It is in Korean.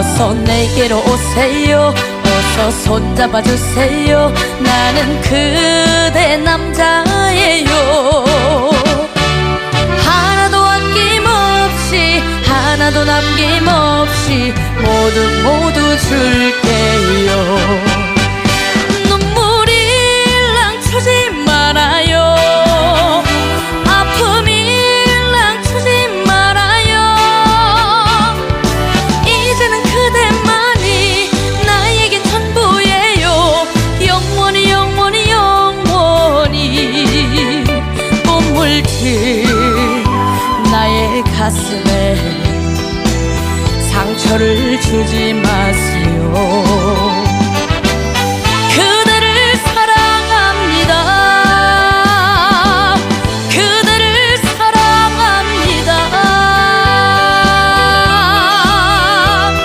어서 내게로 오세요. 어서 손잡아 주세요. 나는 그대 남자예요. 하나도 아낌없이 하나도 남김없이 모두 모두 줄게 나의 가슴에 상처를 주지 마세요